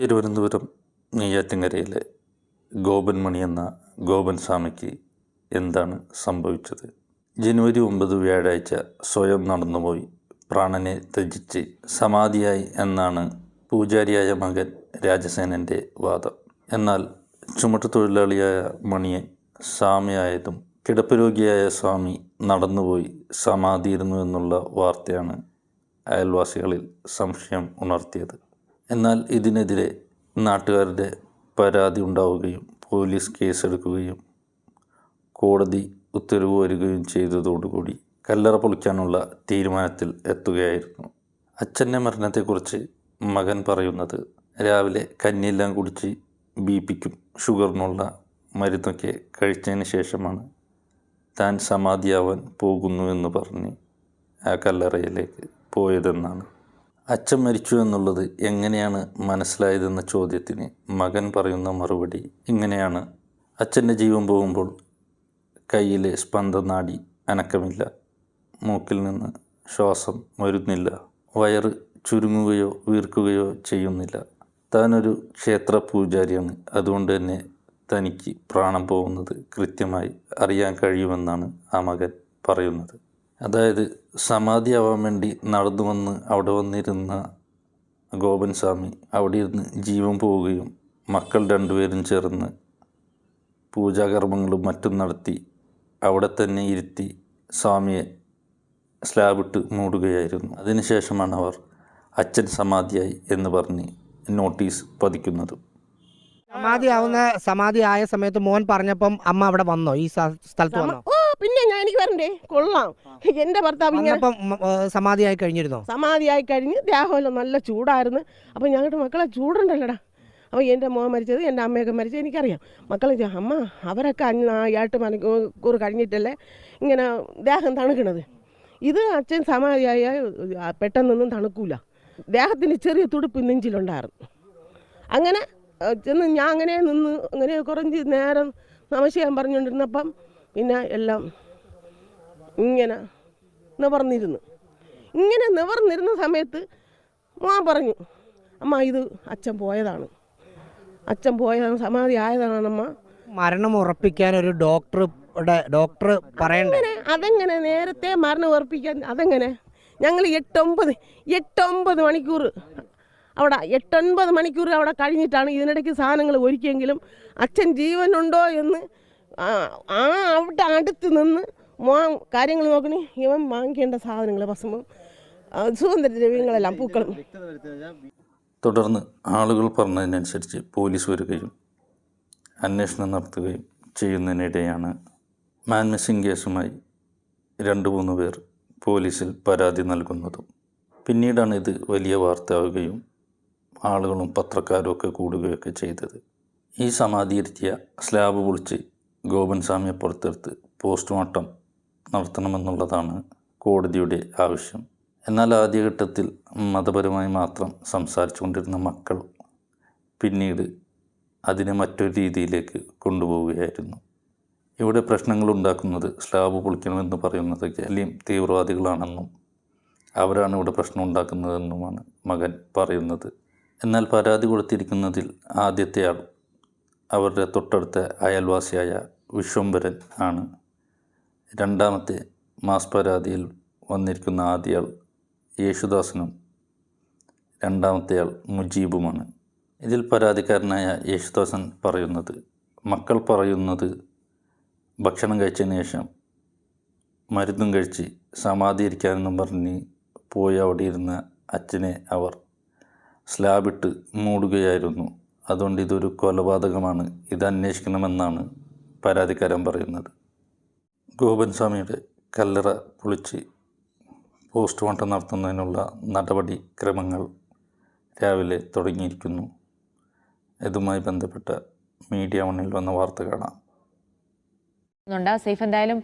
തിരുവനന്തപുരം നെയ്യാറ്റിൻകരയിലെ ഗോപൻ മണി എന്ന ഗോപൻ സ്വാമിക്ക് എന്താണ് സംഭവിച്ചത്? ജനുവരി ഒമ്പത് വ്യാഴാഴ്ച സ്വയം നടന്നുപോയി പ്രാണനെ ത്യജിച്ച് സമാധിയായി എന്നാണ് പൂജാരിയായ മകൻ രാജസേനന്റെ വാദം. എന്നാൽ ചുമട്ടു തൊഴിലാളിയായ മണിയെ സ്വാമിയായതും കിടപ്പ് രോഗിയായ സ്വാമി നടന്നുപോയി സമാധിയിരുന്നു എന്നുള്ള വാർത്തയാണ് അയൽവാസികളിൽ സംശയം ഉണർത്തിയത്. എന്നാൽ ഇതിനെതിരെ നാട്ടുകാരുടെ പരാതി ഉണ്ടാവുകയും പോലീസ് കേസെടുക്കുകയും കോടതി ഉത്തരവ് വരികയും ചെയ്തതോടുകൂടി കല്ലറ പൊളിക്കാനുള്ള തീരുമാനത്തിൽ എത്തുകയായിരുന്നു. അച്ഛന്റെ മരണത്തെക്കുറിച്ച് മകൻ പറയുന്നത് രാവിലെ കഞ്ഞിയെല്ലാം കുടിച്ച് ബി പിക്കും ഷുഗറിനുള്ള മരുന്നൊക്കെ കഴിച്ചതിന് ശേഷമാണ് താൻ സമാധിയാവാൻ പോകുന്നു എന്ന് പറഞ്ഞ് ആ കല്ലറയിലേക്ക് പോയതെന്നാണ്. അച്ഛൻ മരിച്ചു എന്നുള്ളത് എങ്ങനെയാണ് മനസ്സിലായതെന്ന ചോദ്യത്തിന് മകൻ പറയുന്ന മറുപടി ഇങ്ങനെയാണ്. അച്ഛന്റെ ജീവൻ പോകുമ്പോൾ കയ്യിലെ സ്പന്ദനാടി അനക്കമില്ല. മൂക്കിൽ നിന്ന് ശ്വാസം വരുന്നില്ല വയറ് ചുരുങ്ങുകയോ വീർക്കുകയോ ചെയ്യുന്നില്ല. താനൊരു ക്ഷേത്ര പൂജാരിയാണ് അതുകൊണ്ട് തന്നെ തനിക്ക് പ്രാണം പോകുന്നത് കൃത്യമായി അറിയാൻ കഴിയുമെന്നാണ് ആ മകൻ പറയുന്നത്. അതായത് സമാധിയാവാൻ വേണ്ടി നടന്നു വന്ന് അവിടെ വന്നിരുന്ന ഗോപൻ സ്വാമി അവിടെ ഇരുന്ന് ജീവൻ പോവുകയും മക്കൾ രണ്ടുപേരും ചേർന്ന് പൂജാകർമ്മങ്ങളും മറ്റും നടത്തി അവിടെ തന്നെ ഇരുത്തി സ്വാമിയെ സ്ലാബിട്ട് മൂടുകയായിരുന്നു. അതിനുശേഷമാണ് അവർ അച്ഛൻ സമാധിയായി എന്ന് പറഞ്ഞ് നോട്ടീസ് പതിക്കുന്നത്. സമാധിയാവുന്ന സമാധി ആയ സമയത്ത് മോൻ പറഞ്ഞപ്പം അമ്മ അവിടെ വന്നോ? ഈ സ്ഥലത്ത് വന്നോ? പിന്നെ ഞാൻ എനിക്ക് വരണ്ടേ? കൊള്ളാം. എന്റെ ഭർത്താവ് ഇങ്ങനെ സമാധിയായി കഴിഞ്ഞിരുന്നോ? സമാധിയായി കഴിഞ്ഞ് ദേഹമെല്ലാം നല്ല ചൂടായിരുന്നു. അപ്പൊ ഞങ്ങളുടെ മക്കളെ ചൂടുണ്ടല്ലോടാ? അപ്പോൾ എന്റെ മോൻ മരിച്ചത് എന്റെ അമ്മയൊക്കെ മരിച്ചത് എനിക്കറിയാം. മക്കളെ അമ്മ അവരൊക്കെ അഞ്ഞായിട്ട് എട്ട് മണിക്കൂർ കഴിഞ്ഞിട്ടല്ലേ ഇങ്ങനെ ദേഹം തണുക്കണത്. ഇത് അച്ഛൻ സമാധിയായ പെട്ടെന്നൊന്നും തണുക്കൂല. ദേഹത്തിന് ചെറിയ തുടുപ്പ് നെഞ്ചിലുണ്ടായിരുന്നു. അങ്ങനെ ചെന്ന് ഞാൻ അങ്ങനെ നിന്ന് അങ്ങനെ കുറഞ്ഞ് നേരം നമശയം പറഞ്ഞുകൊണ്ടിരുന്നപ്പം പിന്നെ എല്ലാം ഇങ്ങനെ നിവർന്നിരുന്നു. ഇങ്ങനെ നിവർന്നിരുന്ന സമയത്ത് മാ പറഞ്ഞു അമ്മ ഇത് അച്ഛൻ പോയതാണ്. അച്ഛൻ പോയതാണ് സമാധി ആയതാണമ്മ മരണം ഉറപ്പിക്കാൻ ഒരു ഡോക്ടർ ഡോക്ടർ പറയണ്ടേ? അതെങ്ങനെ? നേരത്തെ മരണം ഉറപ്പിക്കാൻ അതെങ്ങനെ? ഞങ്ങൾ എട്ടൊമ്പത് എട്ടൊമ്പത് മണിക്കൂർ അവിടെ എട്ടൊൻപത് മണിക്കൂർ അവിടെ കഴിഞ്ഞിട്ടാണ് ഇതിനിടയ്ക്ക് സാധനങ്ങൾ ഒരുക്കിയെങ്കിലും അച്ഛൻ ജീവനുണ്ടോ എന്ന് ആ ആ അവിടെ അടുത്ത് നിന്ന് മോൻ കാര്യങ്ങൾ നോക്കണി. ഇവൻ വാങ്ങിക്കേണ്ട സാധനങ്ങൾ ഭസ്മം സുഗന്ധദ്രവ്യങ്ങളെല്ലാം പൂക്കളും. തുടർന്ന് ആളുകൾ പറഞ്ഞതിനനുസരിച്ച് പോലീസ് വരികയും അന്വേഷണം നടത്തുകയും ചെയ്യുന്നതിനിടെയാണ് മാൻമിസിംഗ് കേസുമായി രണ്ട് മൂന്ന് പേർ പോലീസിൽ പരാതി നൽകുന്നതും. പിന്നീടാണ് ഇത് വലിയ വാർത്തയാവുകയും ആളുകളും പത്രക്കാരും ഒക്കെ കൂടുകയൊക്കെ ചെയ്തത്. ഈ സമാധിയിരുത്തിയ സ്ലാബ് പൊളിച്ച് ഗോപൻ സ്വാമിയെ പുറത്തെടുത്ത് പോസ്റ്റ്മോർട്ടം നടത്തണമെന്നുള്ളതാണ് കോടതിയുടെ ആവശ്യം. എന്നാൽ ആദ്യഘട്ടത്തിൽ മതപരമായി മാത്രം സംസാരിച്ചു കൊണ്ടിരുന്ന മക്കൾ പിന്നീട് അതിനെ മറ്റൊരു രീതിയിലേക്ക് കൊണ്ടുപോവുകയായിരുന്നു. ഇവിടെ പ്രശ്നങ്ങൾ ഉണ്ടാക്കുന്നത് സ്ലാബ് പൊളിക്കണമെന്ന് പറയുന്നത് അലിയും തീവ്രവാദികളാണെന്നും അവരാണ് ഇവിടെ പ്രശ്നം ഉണ്ടാക്കുന്നതെന്നുമാണ് മകൻ പറയുന്നത്. എന്നാൽ പരാതി കൊടുത്തിരിക്കുന്നതിൽ ആദ്യത്തെ ആൾ അവരുടെ തൊട്ടടുത്ത അയൽവാസിയായ വിശ്വംഭരൻ ആണ്. രണ്ടാമത്തെ മാസ് പരാതിയിൽ വന്നിരിക്കുന്ന ആദ്യ ആൾ യേശുദാസനും രണ്ടാമത്തെ ആൾ മുജീബുമാണ്. ഇതിൽ പരാതിക്കാരനായ യേശുദാസൻ പറയുന്നത് മക്കൾ പറയുന്നത് ഭക്ഷണം കഴിച്ചതിന് ശേഷം മരുന്നും കഴിച്ച് സമാധിയിരിക്കാനെന്നും പറഞ്ഞ് പോയി അവിടെ ഇരുന്ന അച്ഛനെ അവർ സ്ലാബിട്ട് മൂടുകയായിരുന്നു. അതുകൊണ്ട് ഇതൊരു കൊലപാതകമാണ്. ഇത് അന്വേഷിക്കണമെന്നാണ് പരാതിക്കാരൻ പറയുന്നത്. ഗോപൻ സ്വാമിയുടെ കല്ലറ പൊളിച്ച് പോസ്റ്റ്മോർട്ടം നടത്തുന്നതിനുള്ള നടപടി ക്രമങ്ങൾ രാവിലെ തുടങ്ങിയിരിക്കുന്നു. ഇതുമായി ബന്ധപ്പെട്ട മീഡിയ വണ്ണിൽ വന്ന വാർത്ത കാണാം. ുണ്ട് സേഫ് എന്തായാലും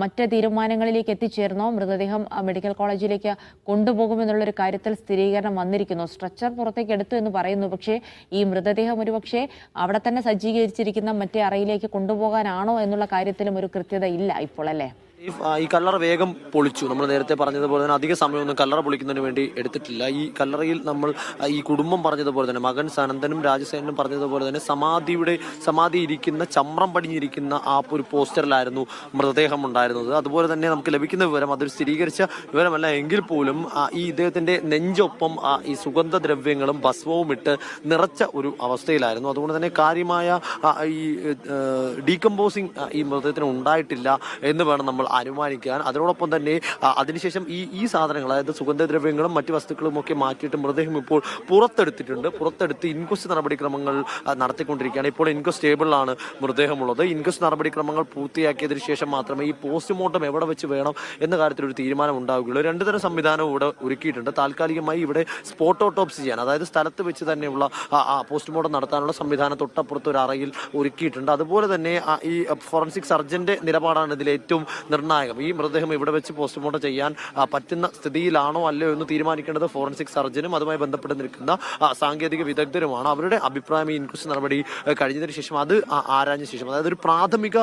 മറ്റ് തീരുമാനങ്ങളിലേക്ക് എത്തിച്ചേർന്നോ? മൃതദേഹം മെഡിക്കൽ കോളേജിലേക്ക് കൊണ്ടുപോകുമെന്നുള്ളൊരു കാര്യത്തിൽ സ്ഥിരീകരണം വന്നിരിക്കുന്നു. സ്ട്രെച്ചർ പുറത്തേക്ക് എടുത്തു എന്ന് പറയുന്നു. പക്ഷേ ഈ മൃതദേഹം ഒരുപക്ഷെ അവിടെ തന്നെ സജ്ജീകരിച്ചിരിക്കുന്ന മറ്റേ അറയിലേക്ക് കൊണ്ടുപോകാനാണോ എന്നുള്ള കാര്യത്തിലും ഒരു കൃത്യത ഇല്ല ഇപ്പോൾ അല്ലേ ഈ കല്ലർ വേഗം പൊളിച്ചു. നമ്മൾ നേരത്തെ പറഞ്ഞതുപോലെ തന്നെ അധിക സമയമൊന്നും കല്ലറ പൊളിക്കുന്നതിന് വേണ്ടി എടുത്തിട്ടില്ല. ഈ കല്ലറയിൽ നമ്മൾ ഈ കുടുംബം പറഞ്ഞതുപോലെ തന്നെ മകൻ സനന്ദനും രാജസേനനും പറഞ്ഞതുപോലെ തന്നെ സമാധിയുടെ സമാധി ഇരിക്കുന്ന ചമ്രം പടിഞ്ഞിരിക്കുന്ന ആ ഒരു പോസ്റ്ററിലായിരുന്നു മൃതദേഹം ഉണ്ടായിരുന്നത്. അതുപോലെ തന്നെ നമുക്ക് ലഭിക്കുന്ന വിവരം അതൊരു സ്ഥിരീകരിച്ച വിവരമല്ല എങ്കിൽ പോലും ഈ ഇദ്ദേഹത്തിന്റെ നെഞ്ചൊപ്പം ഈ സുഗന്ധദ്രവ്യങ്ങളും ഭസ്മവും ഇട്ട് നിറച്ച ഒരു അവസ്ഥയിലായിരുന്നു. അതുകൊണ്ട് തന്നെ കാര്യമായ ഈ ഡീകമ്പോസിങ് ഈ മൃതദേഹത്തിന് ഉണ്ടായിട്ടില്ല എന്ന് വേണം നമ്മൾ അനുമാനിക്കാൻ അതിനോടൊപ്പം തന്നെ അതിനുശേഷം ഈ ഈ സാധനങ്ങൾ അതായത് സുഗന്ധദ്രവ്യങ്ങളും മറ്റ് വസ്തുക്കളും ഒക്കെ മാറ്റിയിട്ട് മൃതദേഹം ഇപ്പോൾ പുറത്തെടുത്തിട്ടുണ്ട്. പുറത്തെടുത്ത് ഇൻക്വസ്റ്റ് നടപടിക്രമങ്ങൾ നടത്തിക്കൊണ്ടിരിക്കുകയാണ്. ഇപ്പോൾ ഇൻക്വസ്റ്റ് ടേബിളിലാണ് മൃതദേഹമുള്ളത്. ഇൻക്വസ്റ്റ് നടപടിക്രമങ്ങൾ പൂർത്തിയാക്കിയതിന് ശേഷം മാത്രമേ ഈ പോസ്റ്റ്മോർട്ടം എവിടെ വെച്ച് വേണം എന്ന കാര്യത്തിൽ ഒരു തീരുമാനം ഉണ്ടാവുകയുള്ളൂ. രണ്ടു തരം സംവിധാനവും ഇവിടെ ഒരുക്കിയിട്ടുണ്ട്. താൽക്കാലികമായി ഇവിടെ സ്പോട്ട് ഓട്ടോപ്സി ചെയ്യാൻ അതായത് സ്ഥലത്ത് വെച്ച് തന്നെയുള്ള പോസ്റ്റ്മോർട്ടം നടത്താനുള്ള സംവിധാനം തൊട്ടപ്പുറത്ത് ഒരു അറയിൽ ഒരുക്കിയിട്ടുണ്ട്. അതുപോലെ തന്നെ ഈ ഫോറൻസിക് സർജന്റെ നിലപാടാണ് ഇതിൽ ഏറ്റവും നിർണായകം. ഈ മൃതദേഹം ഇവിടെ വെച്ച് പോസ്റ്റ്മോർട്ടം ചെയ്യാൻ പറ്റുന്ന സ്ഥിതിയിലാണോ അല്ലയോ എന്ന് തീരുമാനിക്കേണ്ടത് ഫോറൻസിക് സർജനും അതുമായി ബന്ധപ്പെട്ട് നിൽക്കുന്ന സാങ്കേതിക വിദഗ്ധരുമാണ്. അവരുടെ അഭിപ്രായം ഈ ഇൻക്വസ്റ്റ് നടപടി കഴിഞ്ഞതിന് ശേഷം അത് ആരാഞ്ഞ ശേഷം. അതായത് ഒരു പ്രാഥമിക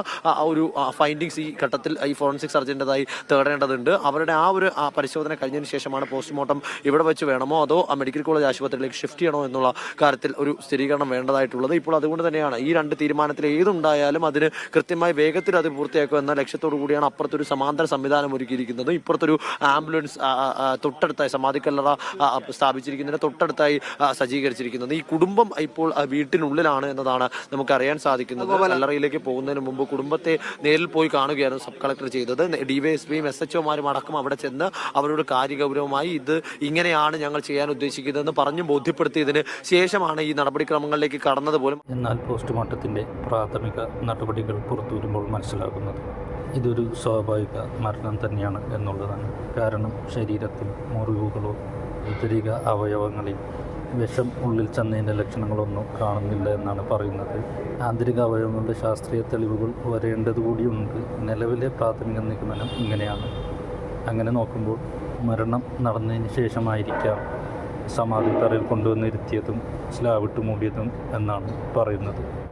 ഒരു ഫൈൻഡിങ്സ് ഈ ഘട്ടത്തിൽ ഈ ഫോറൻസിക് സർജന്റെതായി തേടേണ്ടതുണ്ട്. അവരുടെ ആ ഒരു പരിശോധന കഴിഞ്ഞതിന് ശേഷമാണ് പോസ്റ്റ്മോർട്ടം ഇവിടെ വെച്ച് വേണമോ അതോ മെഡിക്കൽ കോളേജ് ആശുപത്രിയിലേക്ക് ഷിഫ്റ്റ് ചെയ്യണോ എന്നുള്ള കാര്യത്തിൽ ഒരു സ്ഥിരീകരണം വേണ്ടതായിട്ടുള്ളത്. ഇപ്പോൾ അതുകൊണ്ട് തന്നെയാണ് ഈ രണ്ട് തീരുമാനത്തിൽ ഏതുണ്ടായാലും അതിന് കൃത്യമായി വേഗത്തിൽ അത് പൂർത്തിയാക്കുക എന്ന ലക്ഷ്യത്തോടു കൂടിയാണ് അപ്പുറത്തൊരു സമാന്തര സംവിധാനം ഒരുക്കിയിരിക്കുന്നത് ഇപ്പുറത്തൊരു ആംബുലൻസ് തൊട്ടടുത്തായി സമാധിക്കല്ലറ സ്ഥാപിച്ചിരിക്കുന്നതിന് തൊട്ടടുത്തായി സജ്ജീകരിച്ചിരിക്കുന്നത്. ഈ കുടുംബം ഇപ്പോൾ ആ, വീട്ടിനുള്ളിലാണ് എന്നതാണ് നമുക്ക് അറിയാൻ സാധിക്കുന്നത് കല്ലറയിലേക്ക് പോകുന്നതിന് മുമ്പ് കുടുംബത്തെ നേരിൽ പോയി കാണുകയായിരുന്നു സബ് കളക്ടർ ചെയ്തത്. ഡിവൈഎസ്പിയും എസ് എച്ച് ഒമാരും അടക്കം അവിടെ ചെന്ന് അവരോട് കാര്യഗൗരവമായി ഇത് ഇങ്ങനെയാണ് ഞങ്ങൾ ചെയ്യാൻ ഉദ്ദേശിക്കുന്നതെന്ന് പറഞ്ഞു ബോധ്യപ്പെടുത്തിയതിന് ശേഷമാണ് ഈ നടപടിക്രമങ്ങളിലേക്ക് കടന്നത് പോലും. എന്നാൽ പോസ്റ്റ്മോർട്ടത്തിന്റെ പ്രാഥമിക നടപടികൾ പുറത്തു വരുമ്പോൾ മനസ്സിലാകുന്നത് ഇതൊരു സ്വാഭാവിക മരണം തന്നെയാണ് എന്നുള്ളതാണ്. കാരണം ശരീരത്തിൽ മുറിവുകളോ ഉദരിക അവയവങ്ങളിൽ വിഷം ഉള്ളിൽ ചെന്നതിന്റെ ലക്ഷണങ്ങളൊന്നും കാണുന്നില്ല എന്നാണ് പറയുന്നത്. ആന്തരിക അവയവങ്ങളുടെ ശാസ്ത്രീയ തെളിവുകൾ വരേണ്ടത് കൂടിയുണ്ട് നിലവിലെ പ്രാഥമിക നിഗമനം ഇങ്ങനെയാണ്. അങ്ങനെ നോക്കുമ്പോൾ മരണം നടന്നതിന് ശേഷമായിരിക്കാം സമാധി തറയിൽ കൊണ്ടുവന്നിരുത്തിയതും സ്ലാവിട്ട് മൂടിയതും എന്നാണ് പറയുന്നത്.